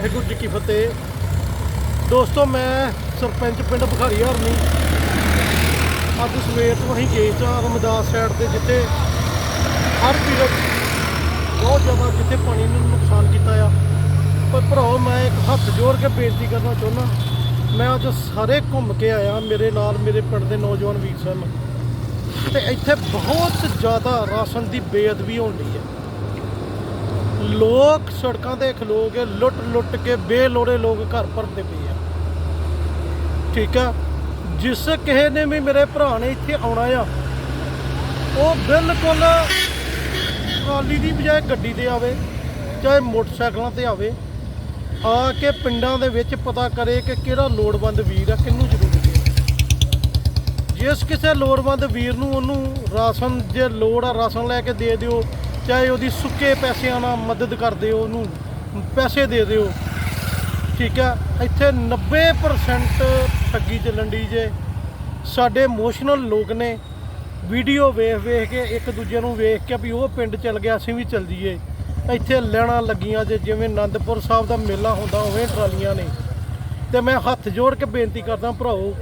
ਵਾਹਿਗੁਰੂ ਜੀ ਕੀ ਫਤਿਹ। ਦੋਸਤੋ, ਮੈਂ ਸਰਪੰਚ ਪਿੰਡ ਬਖਾਰੀ ਹਰਨੀ। ਅੱਜ ਸਵੇਰ ਤੋਂ ਅਸੀਂ ਗਏ ਤਾਂ ਰਮਦਾਸ ਸਾਈਡ ਤੇ, ਜਿੱਥੇ ਹਰ ਪੀਰਤ ਬਹੁਤ ਜ਼ਿਆਦਾ ਜਿੱਥੇ ਪਾਣੀ ਨੇ ਨੁਕਸਾਨ ਕੀਤਾ ਆ। ਪਰ ਭਰਾਓ, ਮੈਂ ਇੱਕ ਹੱਥ ਜੋੜ ਕੇ ਬੇਨਤੀ ਕਰਨਾ ਚਾਹੁੰਦਾ। ਮੈਂ ਅੱਜ ਸਾਰੇ ਘੁੰਮ ਕੇ ਆਇਆ, ਮੇਰੇ ਨਾਲ ਮੇਰੇ ਪਿੰਡ ਦੇ ਨੌਜਵਾਨ ਵੀਰ ਸਨ। ਤੇ ਇੱਥੇ ਬਹੁਤ ਜ਼ਿਆਦਾ ਰਾਸ਼ਨ ਦੀ ਬੇਅਦਬੀ ਹੋਣ ਡਈ ਹੈ ਲੋਕ ਸੜਕਾਂ ਤੇ ਖਲੋ ਕੇ ਲੁੱਟ ਲੁੱਟ ਕੇ ਬੇਲੋੜੇ ਲੋਕ ਘਰ ਭਰਦੇ ਪਏ ਆ। ਠੀਕ ਆ? ਜਿਸ ਕਿਸੇ ਨੇ ਵੀ ਮੇਰੇ ਭਰਾ ਨੇ ਇੱਥੇ ਆਉਣਾ ਆ, ਉਹ ਬਿਲਕੁਲ ਟਰਾਲੀ ਦੀ ਬਜਾਏ ਗੱਡੀ ਤੇ ਆਵੇ, ਚਾਹੇ ਮੋਟਰਸਾਈਕਲਾਂ ਤੇ ਆਵੇ, ਆ ਕੇ ਪਿੰਡਾਂ ਦੇ ਵਿੱਚ ਪਤਾ ਕਰੇ ਕਿ ਕਿਹੜਾ ਲੋੜਵੰਦ ਵੀਰ ਆ, ਕਿਹਨੂੰ ਜ਼ਰੂਰਤ ਹੈ ਜਿਸ ਕਿਸੇ ਲੋੜਵੰਦ ਵੀਰ ਨੂੰ ਉਹਨੂੰ ਰਾਸ਼ਨ ਜੇ ਲੋੜ ਆ, ਰਾਸ਼ਨ ਲੈ ਕੇ ਦੇ ਦਿਓ ਚਾਹੇ ਉਹਦੀ ਸੁੱਕੇ ਪੈਸਿਆਂ ਨਾਲ ਮਦਦ ਕਰ ਦਿਓ ਉਹਨੂੰ ਪੈਸੇ ਦੇ ਦਿਓ। ਠੀਕ ਆ ਇੱਥੇ 90% ਠੱਗੀ ਚੱਲਣ ਦੀ ਜੇ। ਸਾਡੇ ਇਮੋਸ਼ਨਲ ਲੋਕ ਨੇ ਵੀਡੀਓ ਵੇਖ ਵੇਖ ਕੇ ਇੱਕ ਦੂਜੇ ਨੂੰ ਵੇਖ ਕੇ ਵੀ ਉਹ ਪਿੰਡ ਚੱਲ ਗਿਆ, ਅਸੀਂ ਵੀ ਚੱਲ ਜੀਏ ਇੱਥੇ ਲੈਣਾ ਲੱਗੀਆਂ ਜੇ, ਜਿਵੇਂ ਆਨੰਦਪੁਰ ਸਾਹਿਬ ਦਾ ਮੇਲਾ ਹੁੰਦਾ, ਉਵੇਂ ਟਰਾਲੀਆਂ ਨੇ। ਤੇ ਮੈਂ ਹੱਥ ਜੋੜ ਕੇ ਬੇਨਤੀ ਕਰਦਾ ਭਰਾਓ,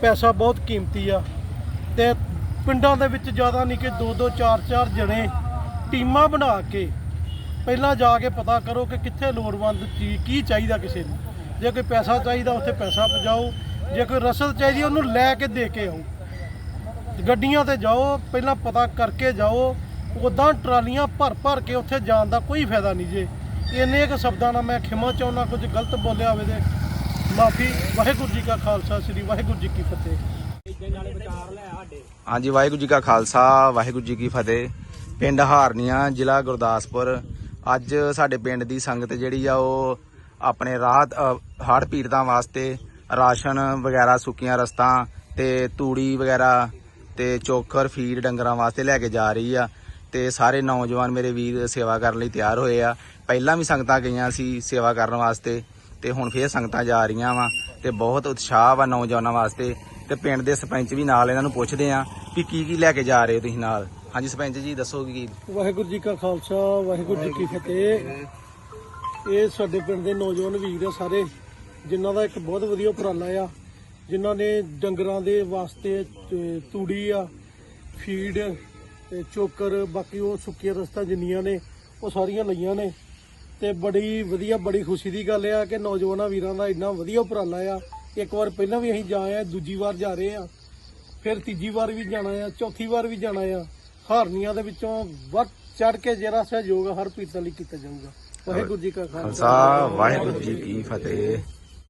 ਪੈਸਾ ਬਹੁਤ ਕੀਮਤੀ ਆ। ਤੇ ਪਿੰਡਾਂ ਦੇ ਵਿੱਚ ਜ਼ਿਆਦਾ ਨਹੀਂ ਕਿ ਦੋ ਦੋ ਚਾਰ ਚਾਰ ਜਣੇ ਟੀਮਾਂ ਬਣਾ ਕੇ ਪਹਿਲਾਂ ਜਾ ਕੇ ਪਤਾ ਕਰੋ ਕਿ ਕਿੱਥੇ ਲੋੜਵੰਦ ਚੀਜ਼ ਕੀ ਚਾਹੀਦਾ ਕਿਸੇ ਨੂੰ। ਜੇ ਕੋਈ ਪੈਸਾ ਚਾਹੀਦਾ ਉੱਥੇ ਪੈਸਾ ਪਹੁੰਚਾਓ। ਜੇ ਕੋਈ ਰਸਦ ਚਾਹੀਦੀ ਉਹਨੂੰ ਲੈ ਕੇ ਦੇ ਕੇ ਆਓ। ਗੱਡੀਆਂ ਤੇ ਜਾਓ ਪਹਿਲਾਂ ਪਤਾ ਕਰਕੇ ਜਾਓ। ਉਦਾਂ ਟਰਾਲੀਆਂ ਭਰ ਭਰ ਕੇ ਉੱਥੇ ਜਾਣ ਦਾ ਕੋਈ ਫਾਇਦਾ ਨਹੀਂ ਜੇ। ਇੰਨੇ ਕੁ ਸ਼ਬਦਾਂ ਨਾਲ ਮੈਂ ਖਿਮਾ ਚਾਹੁੰਦਾ ਕੁਝ ਗਲਤ ਬੋਲਿਆ ਹੋਵੇ ਤੇ ਮਾਫੀ। ਵਾਹਿਗੁਰੂ ਜੀ ਕਾ ਖਾਲਸਾ ਸ੍ਰੀ ਵਾਹਿਗੁਰੂ ਜੀ ਕੀ ਫਤਿਹ। ਹਾਂਜੀ ਵਾਹਿਗੁਰੂ ਜੀ ਕਾ ਖਾਲਸਾ ਵਾਹਿਗੁਰੂ ਜੀ ਕੀ ਫਤਿਹ। ਪਿੰਡ ਹਾਰਨੀਆਂ, ਜ਼ਿਲ੍ਹਾ ਗੁਰਦਾਸਪੁਰ। ਅੱਜ ਸਾਡੇ ਪਿੰਡ ਦੀ ਸੰਗਤ ਜਿਹੜੀ ਆ, ਉਹ ਆਪਣੇ ਰਾਹਤ ਹੜ ਪੀੜਤਾਂ ਵਾਸਤੇ ਰਾਸ਼ਨ ਵਗੈਰਾ, ਸੁੱਕੀਆਂ ਰਸਤਾਂ ਤੇ ਤੂੜੀ ਵਗੈਰਾ ਤੇ ਚੋਕਰ ਫੀਡ ਡੰਗਰਾਂ ਵਾਸਤੇ ਲੈ ਕੇ ਜਾ ਰਹੀ ਆ ਤੇ ਸਾਰੇ ਨੌਜਵਾਨ ਮੇਰੇ ਵੀਰ ਸੇਵਾ ਕਰਨ ਲਈ ਤਿਆਰ ਹੋਏ ਆ। ਪਹਿਲਾਂ ਵੀ ਸੰਗਤਾਂ ਗਈਆਂ ਸੀ ਸੇਵਾ ਕਰਨ ਵਾਸਤੇ ਤੇ ਹੁਣ ਫੇਰ ਸੰਗਤਾਂ ਜਾ ਰਹੀਆਂ ਵਾ ਤੇ ਬਹੁਤ ਉਤਸ਼ਾਹ ਵਾ ਨੌਜਵਾਨਾਂ ਵਾਸਤੇ ਤੇ ਪਿੰਡ ਦੇ ਸਰਪੰਚ ਵੀ ਨਾਲ ਇਹਨਾਂ ਨੂੰ ਪੁੱਛਦੇ ਆ ਕਿ ਕੀ ਕੀ ਲੈ ਕੇ ਜਾ ਰਹੇ ਹੋ ਤੁਸੀਂ ਨਾਲ? ਹਾਂਜੀ ਸਰਪੰਚ ਜੀ ਦੱਸੋ ਕੀ ਵਾਹਿਗੁਰੂ ਜੀ ਕਾ ਖਾਲਸਾ ਵਾਹਿਗੁਰੂ ਜੀ ਕੀ ਫਤਿਹ। ਇਹ ਸਾਡੇ ਪਿੰਡ ਦੇ ਨੌਜਵਾਨ ਵੀਰ ਆ ਸਾਰੇ ਜਿਨ੍ਹਾਂ ਦਾ ਇੱਕ ਬਹੁਤ ਵਧੀਆ ਉਪਰਾਲਾ ਆ ਜਿਨ੍ਹਾਂ ਨੇ ਡੰਗਰਾਂ ਦੇ ਵਾਸਤੇ ਤੂੜੀ ਆ ਫੀਡ ਤੇ ਚੋਕਰ ਬਾਕੀ ਉਹ ਸੁੱਕੀਆਂ ਰਸਤਾ ਜਿੰਨੀਆਂ ਨੇ ਉਹ ਸਾਰੀਆਂ ਲਈਆਂ ਨੇ। ਤੇ ਬੜੀ ਵਧੀਆ ਬੜੀ ਖੁਸ਼ੀ ਦੀ ਗੱਲ ਆ ਕਿ ਨੌਜਵਾਨਾਂ ਵੀਰਾਂ ਦਾ ਇੰਨਾ ਵਧੀਆ ਉਪਰਾਲਾ ਆ। ਇੱਕ ਵਾਰ ਪਹਿਲਾਂ ਵੀ ਅਸੀਂ ਜਾ ਆਏ ਆ ਦੂਜੀ ਵਾਰ ਜਾ ਰਹੇ ਆ। ਫਿਰ ਤੀਜੀ ਵਾਰ ਵੀ ਜਾਣਾ ਆ ਚੌਥੀ ਵਾਰ ਵੀ ਜਾਣਾ ਆ। ਹਾਰਨੀਆਂ ਦੇ ਵਿੱਚੋਂ ਵੱਧ ਚੜ ਕੇ ਜਿਹੜਾ ਸਹਿਯੋਗ ਹਰ ਪੀਰਤਾਂ ਲਈ ਕੀਤਾ ਜਾਊਗਾ। ਵਾਹਿਗੁਰੂ ਜੀ ਕਾ ਖਾਲਸਾ, ਵਾਹਿਗੁਰੂ ਜੀ ਕੀ ਫਤਿਹ।